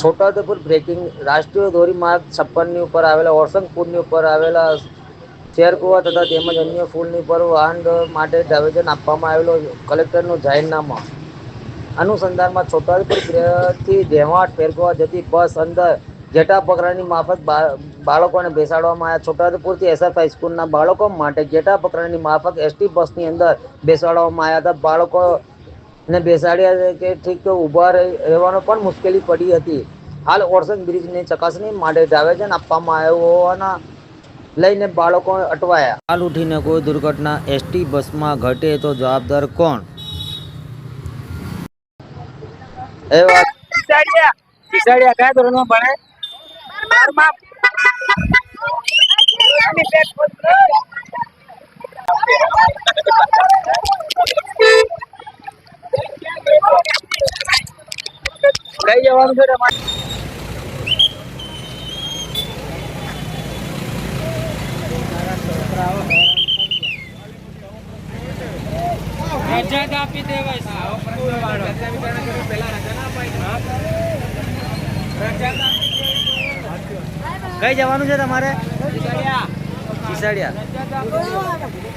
Chhota Udepur breaking, રાષ્ટ્રીય ધોરીમાર્ગ છપ્પનની ઉપર આવેલા ઓરસંગ પુલની ઉપર આવેલા, શેરકુવા તથા તેમજ અન્ય ફૂલની પર વાહન માટે આવેદન આપવામાં આવેલો કલેક્ટરનું જાહેરનામા. અનુસંધાનમાં છોટાઉદેપુરથી દેવાટ ફેરકુવા જતી બસ અંદર જેટા પકડાની માફક બાળકોને બેસાડવામાં આવ્યા. છોટાઉદેપુરથી એસએફ હાઈસ્કૂલના બાળકો માટે જેટા પકડાની માફક એસટી બસની અંદર બેસાડવામાં આવ્યા હતા. બાળકો ને બેસાડ્યા છે કે ઠીક તો ઊભા રહી- રહેવાનો પણ મુશ્કેલી પડી હતી. હાલ ઓરસંગ બ્રિજની ચકાસણી માટે આવેદન આપવામાં આવ્યું હોવાના લઈને બાળકો અટવાયા. હાલ ઉઠીને કોઈ દુર્ઘટના એસટી બસમાં ઘટે તો જવાબદાર કોણ? એ વાત. ખીસાડિયા ખીસાડિયા કયા ધોરણમાં ભણે? બારમાં કઈ જવાનું છે તમારે. રજા આપી કઈ જવાનું છે તમારે? દેવાય ખીસાડિયા.